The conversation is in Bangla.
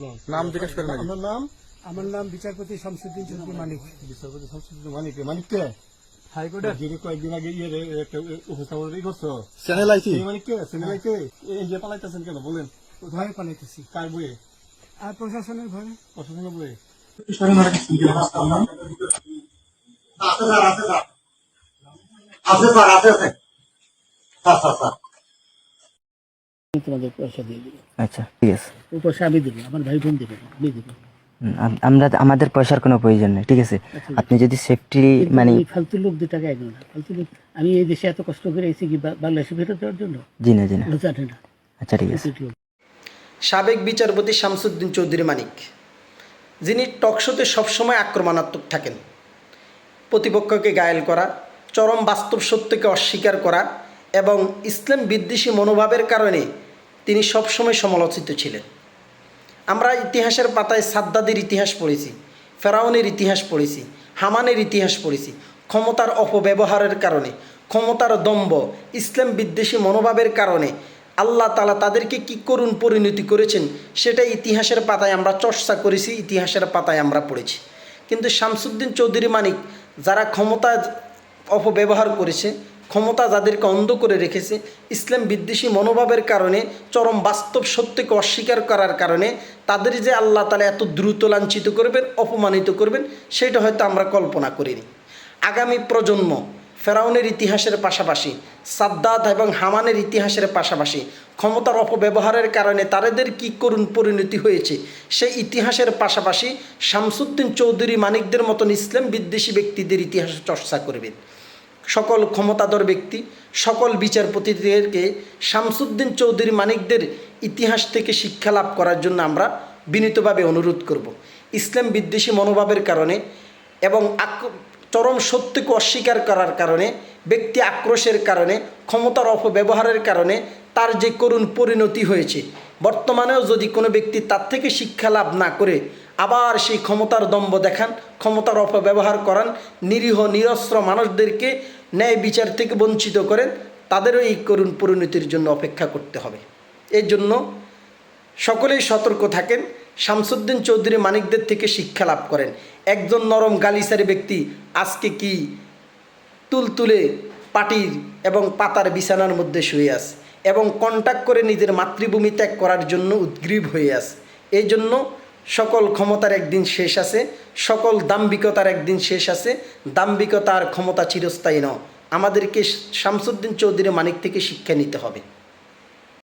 নাম জিজ্ঞেস করেন আপনার নাম আমার নাম বিচারপতি শামসুদ্দিন চৌধুরী মানিক। বিচারপতি শামসুদ্দিন মানিক মানিক কে? হাইকোর্টের যিনি কয়েকদিন আগে ইয়ে রে- একটা উপস্থাপন ই করছ। চ্যানেল আইছি সেই মানিক কে? সিনেমাই কে? এই যে পালাইতেছেন কেন বলেন। ভয়ে পালাইতেছি। কার বইয়ে আর প্রশাসনের ভয়ে? প্রশাসনের বইয়ে আছে স্যার আছে স্যার। আছে স্যার আছে আছে স্যার স্যার স্যার। আমি তোমাদের পয়সা দিয়ে দেবো আচ্ছা ঠিক আছে। ও পয়সা আমি দেবো আমার ভাই বোন দেবে আমি দেবো। আমরা আমাদের পয়সার কোনো প্রয়োজন নেই ঠিক আছে? আপনি যদি সেফটি মানে ফালতু লোক দু টাকা এগো না ফালতু লোক আমি এই দেশে এত কষ্ট করে এসেছি কি বাংলাদেশে ফেরত দেওয়ার জন্য? জি না জি না। জানে না। আচ্ছা ঠিক আছে। সাবেক বিচারপতি শামসুদ্দিন চৌধুরী মানিক যিনি টকশোতে সবসময় আক্রমণাত্মক থাকেন। প্রতিপক্ষকে গায়েল করা চরম বাস্তব সত্যকে অস্বীকার করা এবং ইসলাম বিদ্বেষী মনোভাবের কারণে তিনি সবসময় সমালোচিত ছিলেন। আমরা ইতিহাসের পাতায় সাদ্দাদের ইতিহাস পড়েছি, ফেরাউনের ইতিহাস পড়েছি, হামানের ইতিহাস পড়েছি। ক্ষমতার অপব্যবহারের কারণে, ক্ষমতার দম্ভ, ইসলাম বিদ্বেষী মনোভাবের কারণে আল্লাহ তালা তাদেরকে কি করুণ পরিণতি করেছেন সেটা ইতিহাসের পাতায় আমরা চর্চা করেছি, ইতিহাসের পাতায় আমরা পড়েছি। কিন্তু শামসুদ্দিন চৌধুরী মানিক যারা ক্ষমতা অপব্যবহার করেছে ক্ষমতা যাদেরকে অন্ধ করে রেখেছে, ইসলাম বিদ্বেষী মনোভাবের কারণে, চরম বাস্তব সত্যকে অস্বীকার করার কারণে, তাদের যে আল্লাহ তালা এত দ্রুত লাঞ্ছিত করবেন, অপমানিত করবেন, সেটা হয়তো আমরা কল্পনা করিনি। আগামী প্রজন্ম ফেরাউনের ইতিহাসের পাশাপাশি, সাদ্দাত এবং হামানের ইতিহাসের পাশাপাশি, ক্ষমতার অপব্যবহারের কারণে তাদের কি করুণ পরিণতি হয়েছে সেই ইতিহাসের পাশাপাশি শামসুদ্দিন চৌধুরী মানিকদের মতন ইসলাম বিদ্বেষী ব্যক্তিদের ইতিহাস চর্চা করবেন সকল ক্ষমতাধর ব্যক্তি, সকল বিচারপতিদেরকে শামসুদ্দিন চৌধুরী মানিকদের ইতিহাস থেকে শিক্ষা লাভ করার জন্য আমরা বিনীতভাবে অনুরোধ করব। ইসলাম বিদ্বেষী মনোভাবের কারণে এবং চরম সত্যকে অস্বীকার করার কারণে, ব্যক্তি আক্রোশের কারণে, ক্ষমতার অপব্যবহারের কারণে তার যে করুণ পরিণতি হয়েছে, বর্তমানেও যদি কোনো ব্যক্তি তার থেকে শিক্ষা লাভ না করে আবার সেই ক্ষমতার দম্ভ দেখান, ক্ষমতার অপব্যবহার করান, নিরীহ, নিরস্ত্র মানুষদেরকে ন্যায় বিচার থেকে বঞ্চিত করেন, তাদেরও এই করুণ পরিণতির জন্য অপেক্ষা করতে হবে। এর জন্য সকলেই সতর্ক থাকেন, শামসুদ্দিন চৌধুরী মানিকদের থেকে শিক্ষা লাভ করেন। একজন নরম গালিসারি ব্যক্তি আজকে কি তুলতুলে পাটির এবং পাতার বিছানার মধ্যে শুয়ে আছে এবং কন্ট্যাক্ট করে নিজের মাতৃভূমি ত্যাগ করার জন্য উদ্গ্রীব হয়ে আছে। এই জন্য সকল ক্ষমতার একদিন শেষ আছে, সকল দাম্ভিকতার একদিন শেষ আছে, দাম্ভিকতার ক্ষমতা চিরস্থায়ী ন আমাদেরকে শামসুদ্দিন চৌধুরী মানিক থেকে শিক্ষা নিতে হবে।